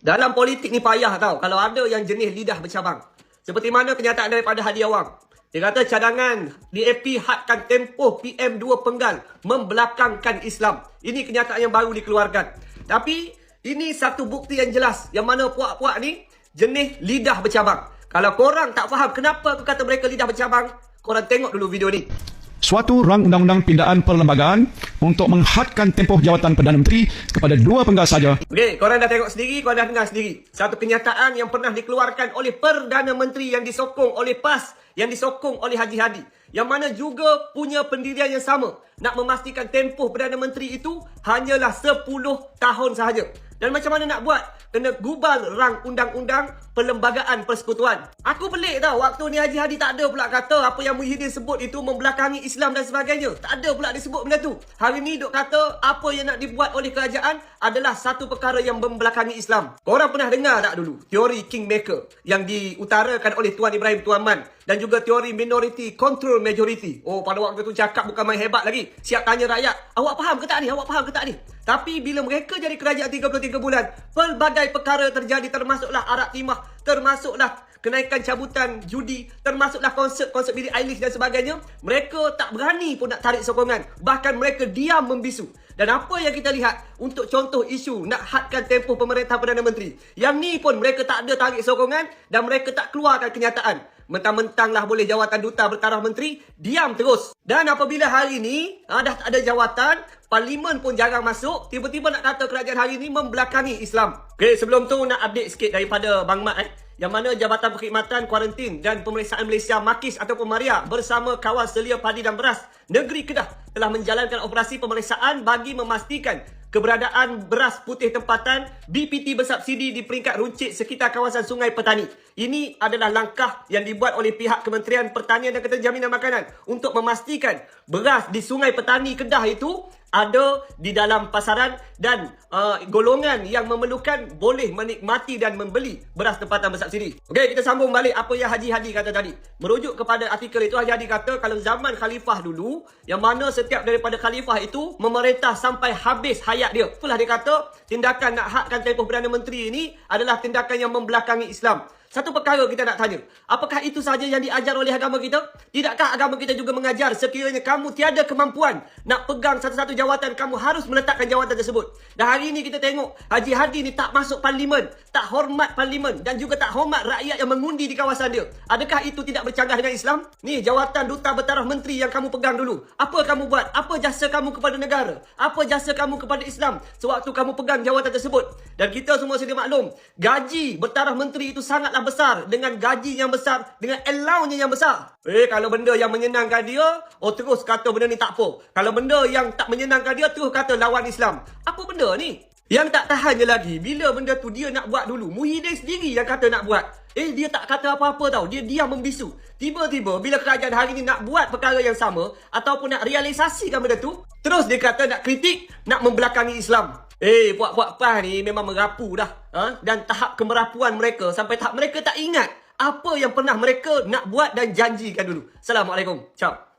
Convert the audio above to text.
Dalam politik ni payah tau. Kalau ada yang jenis lidah bercabang. Seperti mana kenyataan daripada Hadi Awang. Dia kata cadangan DAP hadkan tempoh PM2 Penggal membelakangkan Islam. Ini kenyataan yang baru dikeluarkan. Tapi ini satu bukti yang jelas yang mana puak-puak ni jenis lidah bercabang. Kalau korang tak faham kenapa aku kata mereka lidah bercabang, korang tengok dulu video ni. Suatu rang undang-undang pindaan perlembagaan untuk menghadkan tempoh jawatan Perdana Menteri kepada dua penggal saja Okey, korang dah tengok sendiri, korang dah dengar sendiri. Satu kenyataan yang pernah dikeluarkan oleh Perdana Menteri yang disokong oleh PAS, yang disokong oleh Haji Hadi. Yang mana juga punya pendirian yang sama. Nak memastikan tempoh Perdana Menteri itu hanyalah 10 tahun sahaja. Dan macam mana nak buat? Kena gubal rang undang-undang perlembagaan persekutuan. Aku pelik tau waktu ni Haji Hadi tak ada pula kata apa yang Muhyiddin sebut itu membelakangi Islam dan sebagainya. Tak ada pula disebut benda tu. Hari ni duk kata apa yang nak dibuat oleh kerajaan adalah satu perkara yang membelakangi Islam. Korang pernah dengar tak dulu teori Kingmaker yang diutarakan oleh Tuan Ibrahim Tuan Man dan juga teori minority control majority. Oh pada waktu tu cakap bukan main hebat lagi. Siap tanya rakyat, awak faham ke tak ni? Awak faham ke tak ni? Tapi bila mereka jadi kerajaan 33 bulan, pelbagai perkara terjadi termasuklah Arak Timah, termasuklah kenaikan cabutan judi, termasuklah konsert-konsert Billie Eilish dan sebagainya, mereka tak berani pun nak tarik sokongan. Bahkan mereka diam membisu. Dan apa yang kita lihat untuk contoh isu nak hadkan tempoh pemerintah Perdana Menteri. Yang ni pun mereka tak ada tarik sokongan dan mereka tak keluarkan kenyataan. Mentang-mentang lah boleh jawatan duta bertaraf menteri, diam terus. Dan apabila hari ni ha, dah tak ada jawatan, parlimen pun jarang masuk, tiba-tiba nak kata kerajaan hari ni membelakangi Islam. Okay, sebelum tu nak update sikit daripada Bang Mat eh. Yang mana Jabatan Perkhidmatan Kuarantin dan Pemeriksaan Malaysia Makis ataupun Maria bersama kawal selia padi dan beras negeri Kedah telah menjalankan operasi pemeriksaan bagi memastikan keberadaan beras putih tempatan BPT bersubsidi di peringkat runcit sekitar kawasan Sungai Petani. Ini adalah langkah yang dibuat oleh pihak Kementerian Pertanian dan Keterjaminan Makanan untuk memastikan beras di Sungai Petani Kedah itu ada di dalam pasaran dan uh, golongan yang memerlukan boleh menikmati dan membeli beras tempatan bersubsidi. Okey, kita sambung balik apa yang Haji Hadi kata tadi. Merujuk kepada artikel itu Haji Hadi kata kalau zaman khalifah dulu yang mana setiap daripada khalifah itu memerintah sampai habis hayat dia. Itulah dia kata tindakan nak hakkan tempoh Perdana Menteri ini adalah tindakan yang membelakangi Islam. Satu perkara kita nak tanya. Apakah itu sahaja yang diajar oleh agama kita? Tidakkah agama kita juga mengajar sekiranya kamu tiada kemampuan nak pegang satu-satu jawatan, kamu harus meletakkan jawatan tersebut. Dan hari ini kita tengok Haji Hadi ni tak masuk parlimen, tak hormat parlimen dan juga tak hormat rakyat yang mengundi di kawasan dia. Adakah itu tidak bercanggah dengan Islam? Ni jawatan duta bertaraf menteri yang kamu pegang dulu. Apa kamu buat? Apa jasa kamu kepada negara? Apa jasa kamu kepada Islam sewaktu kamu pegang jawatan tersebut? Dan kita semua sedia maklum, gaji bertaraf menteri itu sangatlah sangat besar dengan gaji yang besar dengan allowance yang besar. Eh kalau benda yang menyenangkan dia, oh terus kata benda ni tak apa. Kalau benda yang tak menyenangkan dia terus kata lawan Islam. Apa benda ni? Yang tak tahannya lagi bila benda tu dia nak buat dulu. Muhyiddin sendiri yang kata nak buat. Eh dia tak kata apa-apa tau. Dia diam membisu. Tiba-tiba bila kerajaan hari ni nak buat perkara yang sama ataupun nak realisasikan benda tu, terus dia kata nak kritik, nak membelakangi Islam. Eh, puak-puak PAS ni memang merapu dah. Ha? Dan tahap kemerapuan mereka sampai tahap mereka tak ingat apa yang pernah mereka nak buat dan janjikan dulu. Assalamualaikum. Ciao.